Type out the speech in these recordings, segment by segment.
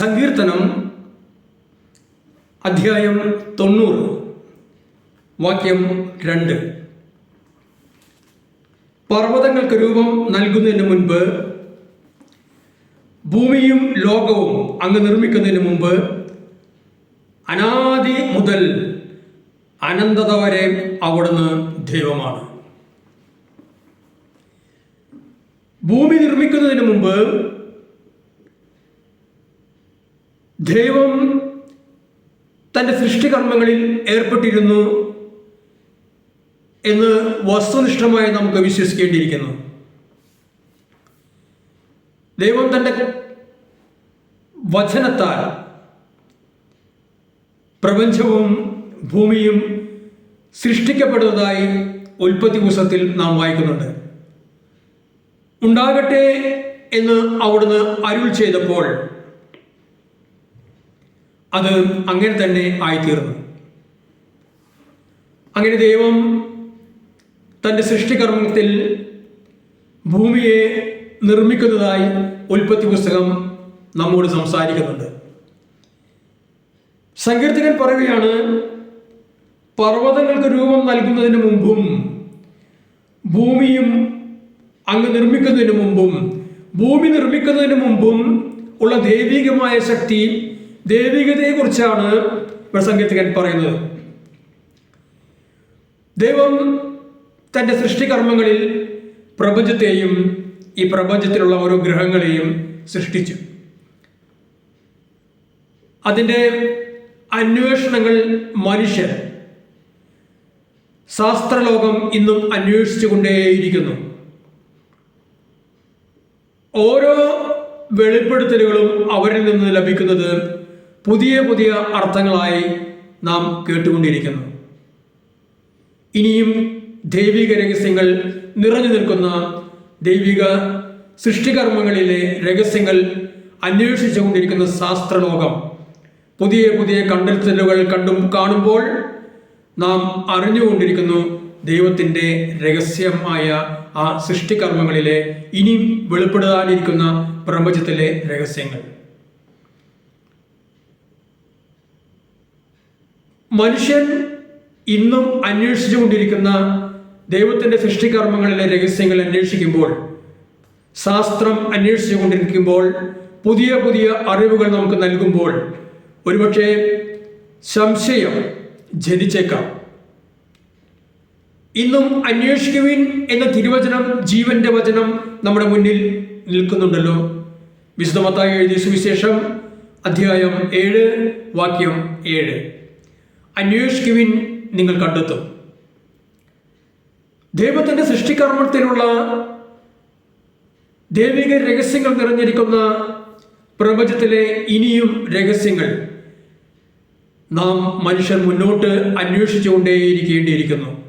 സങ്കീർത്തനം അധ്യായം തൊണ്ണൂറ് വാക്യം രണ്ട്. പർവതങ്ങൾക്ക് രൂപം നൽകുന്നതിന് മുൻപ് ഭൂമിയും ലോകവും അങ്ങ് നിർമ്മിക്കുന്നതിന് മുമ്പ് അനാദി മുതൽ അനന്തത വരെ അവിടുന്ന് ദൈവമാണ്. ഭൂമി നിർമ്മിക്കുന്നതിന് മുമ്പ് ദൈവം തന്റെ സൃഷ്ടികർമ്മങ്ങളിൽ ഏർപ്പെട്ടിരുന്നു എന്ന് വസ്തുനിഷ്ഠമായി നമുക്ക് വിശ്വസിക്കേണ്ടിയിരിക്കുന്നു. ദൈവം തന്റെ വചനത്താൽ പ്രപഞ്ചവും ഭൂമിയും സൃഷ്ടിക്കപ്പെടുന്നതായി ഉൽപ്പത്തി പുസ്തകത്തിൽ നാം വായിക്കുന്നുണ്ട്. ഉണ്ടാകട്ടെ എന്ന് അവിടുന്ന് അരുൾ ചെയ്തപ്പോൾ അത് അങ്ങനെ തന്നെ ആയിത്തീർന്നു. അങ്ങനെ ദൈവം തന്റെ സൃഷ്ടികർമ്മത്തിൽ ഭൂമിയെ നിർമ്മിക്കുന്നതായി ഉൽപ്പത്തി പുസ്തകം നമ്മോട് സംസാരിക്കുന്നുണ്ട്. സങ്കീർത്തകൻ പറയുകയാണ് പർവതങ്ങൾക്ക് രൂപം നൽകുന്നതിന് മുമ്പും ഭൂമിയും അങ്ങ് നിർമ്മിക്കുന്നതിന് മുമ്പും ഭൂമി നിർമ്മിക്കുന്നതിന് മുമ്പും ഉള്ള ദൈവികമായ ശക്തി ദൈവികതയെക്കുറിച്ചാണ് കുറിച്ചാണ് സങ്കീർത്തകൻ പറയുന്നത്. ദൈവം തന്റെ സൃഷ്ടികർമ്മങ്ങളിൽ പ്രപഞ്ചത്തെയും ഈ പ്രപഞ്ചത്തിലുള്ള ഓരോ ഗ്രഹങ്ങളെയും സൃഷ്ടിച്ചു. അതിന്റെ അന്വേഷണങ്ങൾ മനുഷ്യർ ശാസ്ത്രലോകം ഇന്നും അന്വേഷിച്ചു കൊണ്ടേയിരിക്കുന്നു ഓരോ വെളിപ്പെടുത്തലുകളും അവരിൽ നിന്ന് ലഭിക്കുന്നത് പുതിയ പുതിയ അർത്ഥങ്ങളായി നാം കേട്ടുകൊണ്ടിരിക്കുന്നു. ഇനിയും ദൈവിക രഹസ്യങ്ങൾ നിറഞ്ഞു നിൽക്കുന്ന ദൈവിക സൃഷ്ടികർമ്മങ്ങളിലെ രഹസ്യങ്ങൾ അന്വേഷിച്ചുകൊണ്ടിരിക്കുന്ന ശാസ്ത്രലോകം പുതിയ പുതിയ കണ്ടെത്തലുകൾ കണ്ടും കാണുമ്പോൾ നാം അറിഞ്ഞുകൊണ്ടിരിക്കുന്നു ദൈവത്തിന്റെ രഹസ്യമായ ആ സൃഷ്ടികർമ്മങ്ങളിലെ ഇനിയും വെളിപ്പെടുത്താനിരിക്കുന്ന പ്രപഞ്ചത്തിലെ രഹസ്യങ്ങൾ. മനുഷ്യൻ ഇന്നും അന്വേഷിച്ചുകൊണ്ടിരിക്കുന്ന ദൈവത്തിന്റെ സൃഷ്ടികർമ്മങ്ങളിലെ രഹസ്യങ്ങൾ അന്വേഷിക്കുമ്പോൾ ശാസ്ത്രം അന്വേഷിച്ചുകൊണ്ടിരിക്കുമ്പോൾ പുതിയ പുതിയ അറിവുകൾ നമുക്ക് നൽകുമ്പോൾ ഒരുപക്ഷെ സംശയം ജനിച്ചേക്കാം. ഇന്നും അന്വേഷിക്കുവിൻ എന്ന തിരുവചനം ജീവന്റെ വചനം നമ്മുടെ മുന്നിൽ നിൽക്കുന്നുണ്ടല്ലോ. വിശുദ്ധമത്തായി എഴുതിയ സുവിശേഷം അധ്യായം ഏഴ് വാക്യം ഏഴ്. അന്വേഷിക്കുവിൻ നിങ്ങൾ കണ്ടെത്തും. ദൈവത്തിന്റെ സൃഷ്ടികർമ്മത്തിലുള്ള ദൈവിക രഹസ്യങ്ങൾ നിറഞ്ഞിരിക്കുന്ന പ്രപഞ്ചത്തിലെ ഇനിയും രഹസ്യങ്ങൾ നാം മനുഷ്യർ മുന്നോട്ട് അന്വേഷിച്ചുകൊണ്ടേയിരിക്കേണ്ടിയിരിക്കുന്നു.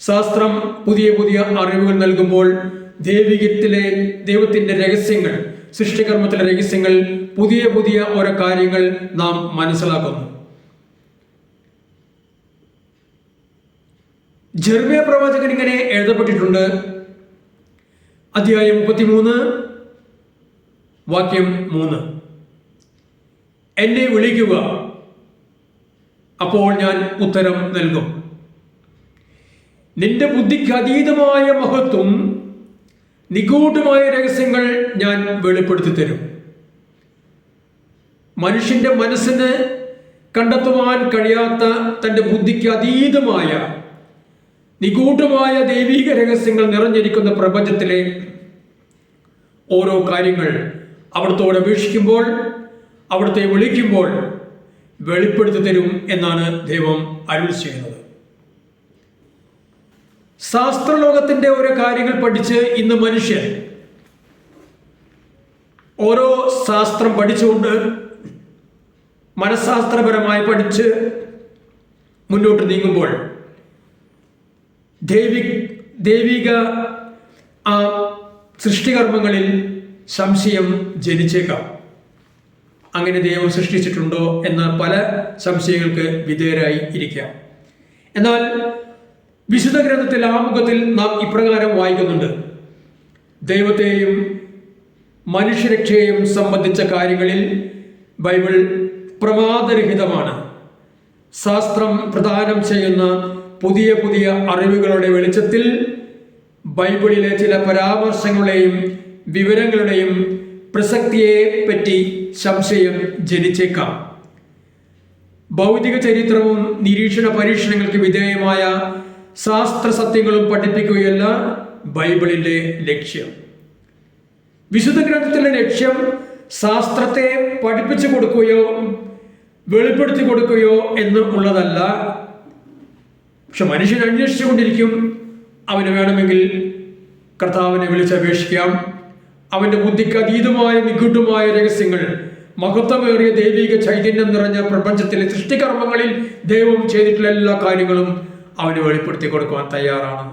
ശാസ്ത്രം പുതിയ പുതിയ അറിവുകൾ നൽകുമ്പോൾ ദൈവികത്തിലെ ദൈവത്തിന്റെ രഹസ്യങ്ങൾ സൃഷ്ടികർമ്മത്തിലെ രഹസ്യങ്ങൾ പുതിയ പുതിയ ഓരോ കാര്യങ്ങൾ നാം മനസ്സിലാക്കുന്നു. ജർമ്മിയ പ്രവാചകൻ ഇങ്ങനെ എഴുതപ്പെട്ടിട്ടുണ്ട്. അധ്യായം മുപ്പത്തിമൂന്ന് വാക്യം മൂന്ന്. എന്നെ വിളിക്കുക അപ്പോൾ ഞാൻ ഉത്തരം നൽകും. നിന്റെ ബുദ്ധിക്ക് അതീതമായ മഹത്വം നിഗൂഢമായ രഹസ്യങ്ങൾ ഞാൻ വെളിപ്പെടുത്തി തരും മനുഷ്യന്റെ മനസ്സിന് കണ്ടെത്തുവാൻ കഴിയാത്ത തന്റെ ബുദ്ധിക്ക് അതീതമായ നിഗൂഢമായ ദൈവിക രഹസ്യങ്ങൾ നിറഞ്ഞിരിക്കുന്ന പ്രപഞ്ചത്തിലെ ഓരോ കാര്യങ്ങൾ അവിടുത്തോട് അപേക്ഷിക്കുമ്പോൾ അവിടുത്തെ വിളിക്കുമ്പോൾ വെളിപ്പെടുത്തി തരും എന്നാണ് ദൈവം അരുൾ ചെയ്യുന്നത്. ശാസ്ത്രലോകത്തിന്റെ ഓരോ കാര്യങ്ങൾ പഠിച്ച് ഇന്ന് മനുഷ്യൻ ഓരോ ശാസ്ത്രം പഠിച്ചുകൊണ്ട് മനഃശാസ്ത്രപരമായി പഠിച്ച് മുന്നോട്ട് നീങ്ങുമ്പോൾ ദൈവി ദൈവിക ആ സൃഷ്ടികർമ്മങ്ങളിൽ സംശയം ജനിച്ചേക്കാം. അങ്ങനെ ദൈവം സൃഷ്ടിച്ചിട്ടുണ്ടോ എന്ന പല സംശയങ്ങൾക്ക് വിധേയരായി ഇരിക്കാം. എന്നാൽ വിശുദ്ധ ഗ്രന്ഥത്തിൽ ആമുഖത്തിൽ നാം ഇപ്രകാരം വായിക്കുന്നുണ്ട്. ദൈവത്തെയും മനുഷ്യരക്ഷയെയും സംബന്ധിച്ച കാര്യങ്ങളിൽ ബൈബിൾ പ്രമാദരഹിതമാണ്. ശാസ്ത്രം പ്രദാനം ചെയ്യുന്ന പുതിയ പുതിയ അറിവുകളുടെ വെളിച്ചത്തിൽ ബൈബിളിലെ ചില പരാമർശങ്ങളുടെയും വിവരങ്ങളുടെയും പ്രസക്തിയെ പറ്റി സംശയം ജനിച്ചേക്കാം. ഭൗതിക ചരിത്രവും നിരീക്ഷണ പരീക്ഷണങ്ങൾക്ക് വിധേയമായ ശാസ്ത്ര സത്യങ്ങളും പഠിപ്പിക്കുകയല്ല ബൈബിളിന്റെ ലക്ഷ്യം. വിശുദ്ധ ഗ്രന്ഥത്തിന്റെ ലക്ഷ്യം ശാസ്ത്രത്തെ പഠിപ്പിച്ചു കൊടുക്കുകയോ വെളിപ്പെടുത്തി കൊടുക്കുകയോ എന്ന് ഉള്ളതല്ല പക്ഷെ മനുഷ്യൻ അന്വേഷിച്ചുകൊണ്ടിരിക്കും അവന് വേണമെങ്കിൽ കർത്താവിനെ വിളിച്ചപേക്ഷിക്കാം അവന്റെ ബുദ്ധിക്ക് അതീതമായ നിഗൂഢമായ രഹസ്യങ്ങൾ മഹത്വമേറിയ ദൈവിക ചൈതന്യം നിറഞ്ഞ പ്രപഞ്ചത്തിലെ സൃഷ്ടികർമ്മങ്ങളിൽ ദൈവം ചെയ്തിട്ടുള്ള എല്ലാ കാര്യങ്ങളും അവന് വെളിപ്പെടുത്തി കൊടുക്കുവാൻ തയ്യാറാണ്.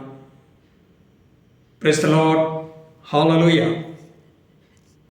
Hallelujah.